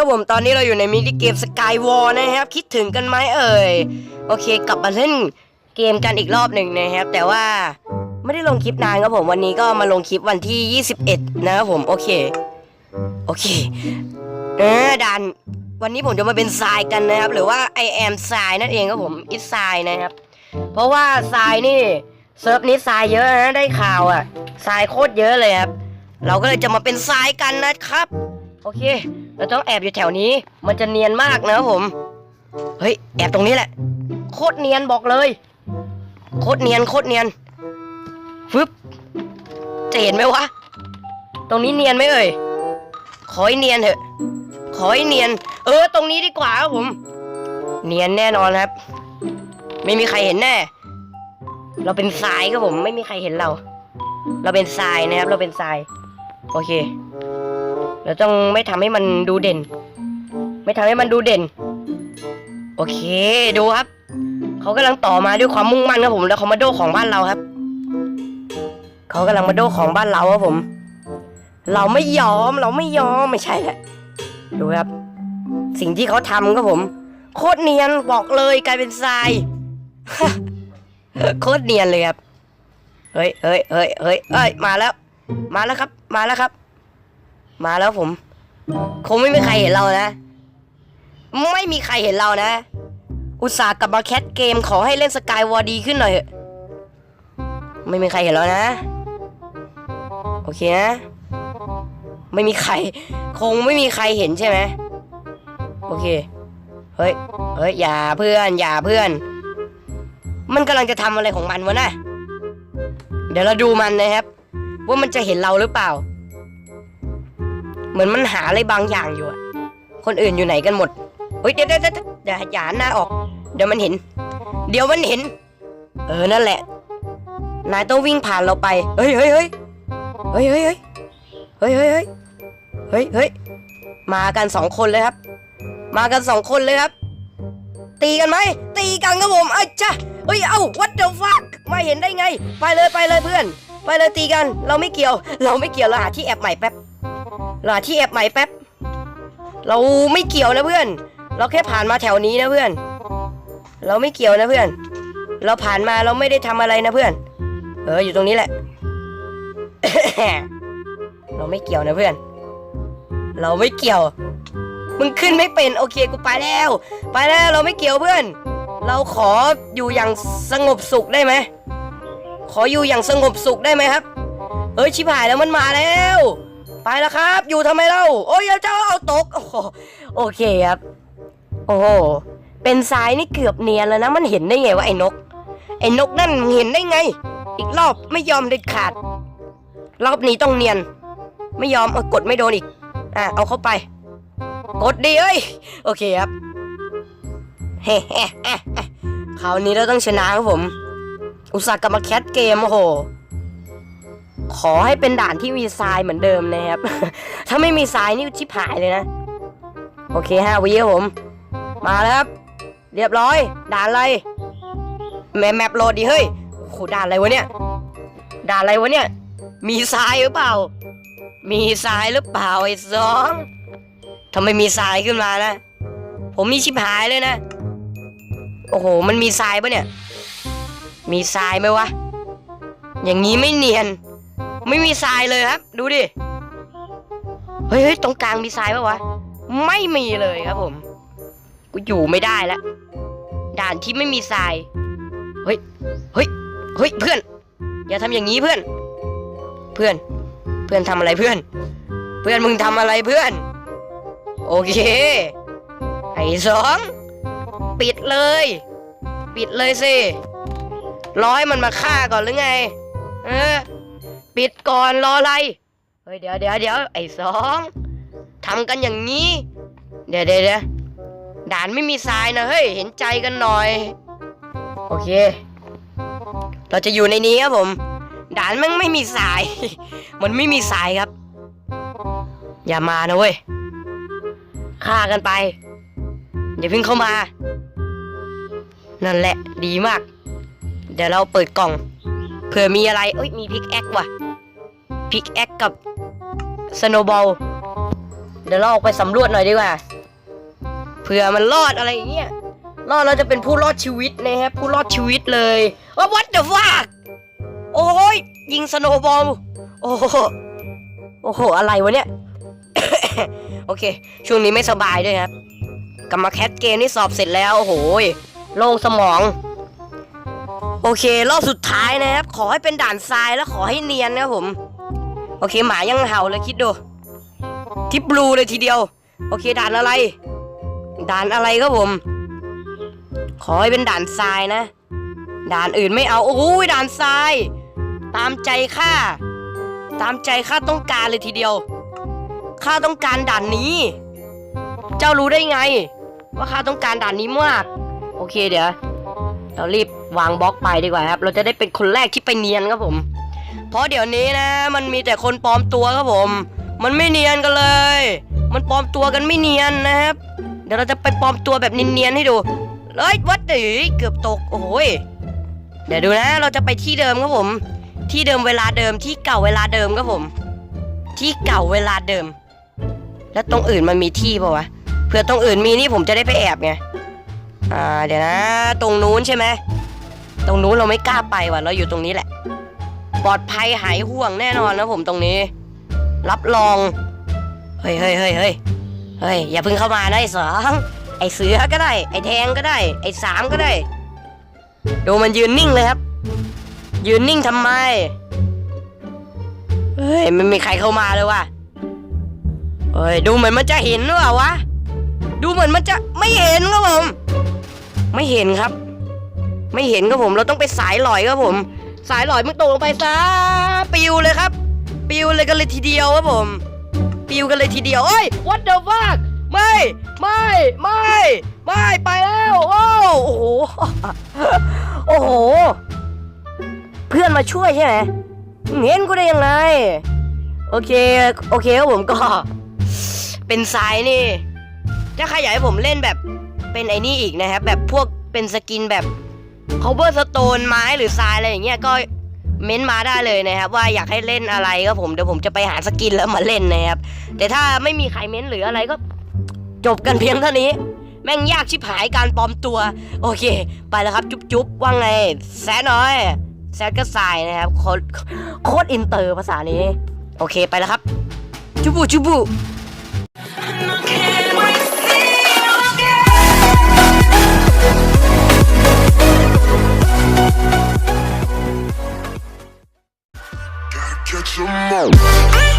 ครับผมตอนนี้เราอยู่ในมินิเกมสกายวอลนะครับ คิดถึงกันไหมเอ่ย โอเค กลับมาเล่นเกมกันอีกรอบหนึ่งนะครับ แต่ว่าไม่ได้ลงคลิปนานครับผมวันนี้ก็มาลงคลิปวันที่ 21 นะครับผมโอเค โอเคเออดันวันนี้ผมจะมาเป็นทรายกันนะครับ หรือว่า I am ทรายนั่นเองครับผมอิทรายนะครับ เพราะว่าทรายนี่เซิร์ฟนี้ทรายเยอะนะได้ข่าวอะทรายโคตรเยอะเลยครับ เราก็เลยจะมาเป็นทรายกันนะครับ โอเค เราต้องแอบอยู่แถวนี้ มันจะเนียนมากนะครับผม เฮ้ย แอบตรงนี้แหละ โคตรเนียนบอกเลย โคตรเนียนโคตรเนียน ฟึบจะเห็นไหมวะ ตรงนี้เนียนไหมเอ่ย ขอให้เนียนเถอะ ขอให้เนียน เออ ตรงนี้ดีกว่าครับผม เนียนแน่นอนครับ ไม่มีใครเห็นแน่ เราเป็นทรายครับผม ไม่มีใครเห็นเรา เราเป็นทรายนะครับ เราเป็นทราย โอเค เราต้องไม่ทำให้มันดูเด่น ไม่ทำให้มันดูเด่น โอเคดูครับ เขากำลังต่อมาด้วยความมุ่งมั่นครับผมแล้วเขามาโดของบ้านเราครับ เขากำลังมาโดของบ้านเราครับผม เราไม่ยอมเราไม่ยอมไม่ใช่แหละดูครับ สิ่งที่เขาทำครับผม โคตรเนียนบอกเลยกลายเป็นทรายโคตรเนียนเลยครับเฮ้ยเฮ้ยเฮ้ยเฮ้ยเอ้ยมาแล้ว มาแล้วครับ มาแล้วครับ มาแล้วผม คงไม่มีใครเห็นเรานะ ไม่มีใครเห็นเรานะ อุตส่าห์กลับมาแคทเกมขอให้เล่นสกายวอร์ดีขึ้นหน่อย ไม่มีใครเห็นเรานะ โอเคนะ ไม่มีใคร คงไม่มีใครเห็นใช่ไหมโอเค เฮ้ย เฮ้ย อย่าเพื่อน อย่าเพื่อน มันกำลังจะทำอะไรของมันวะน่ะเดี๋ยวเราดูมันนะครับ ว่ามันจะเห็นเราหรือเปล่า เหมือนมันหาอะไรบางอย่างอยู่อะคนอื่นอยู่ไหนกันหมดเฮ้ยเดี๋ยวเดี๋ยวเดี๋ยวเดี๋ยวอย่าหน้าออก เดี๋ยวมันเห็น เดี๋ยวมันเห็น เออนั่นแหละ นายต้องวิ่งผ่านเราไป เฮ้ยเฮ้ยเฮ้ยเฮ้ยเฮ้ยเฮ้ยเฮ้ยเฮ้ยเฮ้ยเฮ้ยมากันสองคนเลยครับ มากันสองคนเลยครับ ตีกันไหม ตีกันครับผมไอ้จ้ะเฮ้ย เอ้า what the fuck มาเห็นได้ไง ไปเลยไปเลยเพื่อน ไปเลยตีกัน เราไม่เกี่ยว เราไม่เกี่ยวเราหาที่แอบใหม่แป๊บ หาที่แอบใหม่แป๊บ เราไม่เกี่ยวนะเพื่อน เราแค่ผ่านมาแถวนี้นะเพื่อน เราไม่เกี่ยวนะเพื่อน เราผ่านมาเราไม่ได้ทำอะไรนะเพื่อน เอออยู่ตรงนี้แหละ เราไม่เกี่ยวนะเพื่อน เราไม่เกี่ยว มึงขึ้นไม่เป็นโอเคกูไปแล้ว ไปแล้วเราไม่เกี่ยวเพื่อน เราขออยู่อย่างสงบสุขได้ไหมขออยู่อย่างสงบสุขได้ไหมครับ เอ้ยชิบหายแล้วมันมาแล้ว ไปแล้วครับ อยู่ทำไมเล่า โอ้ยเจ้าเอาตก โอเคครับ โอ้โห เป็นทรายนี่เกือบเนียนแล้วนะ มันเห็นได้ไงว่าไอ้นก ไอ้นกนั่นเห็นได้ไง อีกรอบไม่ยอมเด็ดขาด รอบนี้ต้องเนียน ไม่ยอมเอากดไม่โดนอีก อะ เอาเข้าไป กดดีเอ้ย โอเคครับ เฮ้ฮคราวนี้เราต้องชนะครับผม อุตส่าห์กลับมาแคทเกมโอ้โห ขอให้เป็นด่านที่มีทรายเหมือนเดิมนะครับ ถ้าไม่มีทรายนี่ชิบหายเลยนะ โอเคห้าวิครับผม มาแล้วครับ เรียบร้อย ด่านอะไร แมปแมปโหลดดิเฮ้ยโอ้โหด่านอะไรวะเนี่ย ด่านอะไรวะเนี่ย มีทรายหรือเปล่า มีทรายหรือเปล่าไอ้สองทำไมมีทรายขึ้นมานะ ผมมีชิบหายเลยนะ โอ้โห มันมีทรายปะเนี่ย มีทรายไหมวะ อย่างนี้ไม่เนียน ไม่มีทรายเลยครับ ดูดิเฮ้ยเฮ้ยตรงกลางมีทรายปะวะ ไม่มีเลยครับผม กูอยู่ไม่ได้แล้ว ด่านที่ไม่มีทราย เฮ้ย เฮ้ย เฮ้ยเพื่อน อย่าทำอย่างนี้เพื่อน เพื่อน เพื่อนทำอะไรเพื่อน เพื่อนมึงทำอะไรเพื่อน โอเค ไอ้สอง ปิดเลย ปิดเลยสิร้อยมันมาฆ่าก่อนหรือไง เออ ปิดก่อนรออะไร เฮ้ยเดี๋ยวเดี๋ยวเดี๋ยวไอ้สองทำกันอย่างนี้เดี๋ยวเดี๋ยวเดี๋ยวด่านไม่มีทรายนะเฮ้ยเห็นใจกันหน่อย โอเค เราจะอยู่ในนี้ครับผมด่านมันไม่มีทราย มันไม่มีทรายครับ อย่ามานะเว้ยฆ่ากันไป อย่าเพิ่งเข้ามา นั่นแหละดีมาก เดี๋ยวเราเปิดกล่อง เผื่อมีอะไรเอ้ยมีพิกแอคว่ะ พิกแอคกับสโนบอลเดี๋ยวเราออกไปสำรวจหน่อยดีกว่าเผื่อมันรอดอะไรอย่างเงี้ยรอดเราจะเป็นผู้รอดชีวิตนะครับผู้รอดชีวิตเลยว่า what the fuck โอ้ยยิงสโนว์บอลโอ้โหโอ้โหอะไรวะเนี่ย โอเค ช่วงนี้ไม่สบายด้วยครับกลับมาแคทเกมนี่สอบเสร็จแล้วโอ้โหโล่งสมอง โอเค รอบสุดท้ายนะครับ ขอให้เป็นด่านทรายแล้วขอให้เนียนนะผม โอเคหมายังเห่าเลยคิดดู ทิปบลูเลยทีเดียว โอเคด่านอะไร ด่านอะไรครับผม ขอให้เป็นด่านทรายนะ ด่านอื่นไม่เอา โอ้โหด่านทราย ตามใจข้า ตามใจข้าต้องการเลยทีเดียว ข้าต้องการด่านนี้ เจ้ารู้ได้ไง ว่าข้าต้องการด่านนี้มาก โอเคเดี๋ยว เรารีบวางบล็อกไปดีกว่าครับ เราจะได้เป็นคนแรกที่ไปเนียนครับผม เพราะเดี๋ยวนี้นะ มันมีแต่คนปลอมตัวครับผม มันไม่เนียนกันเลย มันปลอมตัวกันไม่เนียนนะครับ เดี๋ยวเราจะไปปลอมตัวแบบเนียนๆให้ดูเอ้ยวัดดือเกือบตกโอ้ยเดี๋ยวดูนะ เราจะไปที่เดิมครับผม ที่เดิมเวลาเดิมที่เก่าเวลาเดิมครับผม ที่เก่าเวลาเดิม แล้วตรงอื่นมันมีที่ป่าวะเผื่อตรงอื่นมีนี่ผมจะได้ไปแอบไงอ่าเดี๋ยวนะ ตรงนู้นใช่ไหมตรงนู้นเราไม่กล้าไปว่ะเราอยู่ตรงนี้แหละ ปลอดภัยหายห่วงแน่นอนนะผมตรงนี้ รับรอง เฮ้ยเฮ้ยเฮ้ยเฮ้ยเฮ้ยอย่าเพิ่งเข้ามานะไอ้สองไอ้เสือก็ได้ ไอ้แทงก็ได้ ไอ้สามก็ได้ ดูมันยืนนิ่งเลยครับ ยืนนิ่งทำไม เฮ้ยไม่มีใครเข้ามาเลยว่ะเฮ้ยดูเหมือนมันจะเห็นหรือเปล่าวะ ดูเหมือนมันจะไม่เห็นครับผม ไม่เห็นครับ ไม่เห็นครับผม เราต้องไปสายหลอยครับผม สายหลอยมึงตกลงไปซะปิวเลยครับ ปิวเลยกันเลยทีเดียวครับผม ปิวกันเลยทีเดียวเอ้ย what the fuck ไม่ไม่ไม่ไม่ไปแล้วโอ้โอ้โหโอ้โห เพื่อนมาช่วยใช่ไหมเห็นกูได้ยังไง โอเค โอเคครับผมก็ เป็นสายนี่ ถ้าใครอยากให้ผมเล่นแบบเป็นไอ้นี่อีกนะครับ แบบพวกเป็นสกินแบบ cover stone ไม้หรือทรายอะไรอย่างเงี้ยก็เม้นต์มาได้เลยนะครับว่าอยากให้เล่นอะไรก็ผมเดี๋ยวผมจะไปหาสกินแล้วมาเล่นนะครับ แต่ถ้าไม่มีใครเม้นต์หรืออะไรก็ จบกันเพียงเท่านี้ แม่งยากชิบหายการปลอมตัว โอเค ไปแล้วครับ จุ๊บจุ๊บว่าไง แซดน้อย แซดก็สายนะครับ โคตรโคตรอินเตอร์ภาษานี้ โอเคไปแล้วครับ จุบุจุบุ More.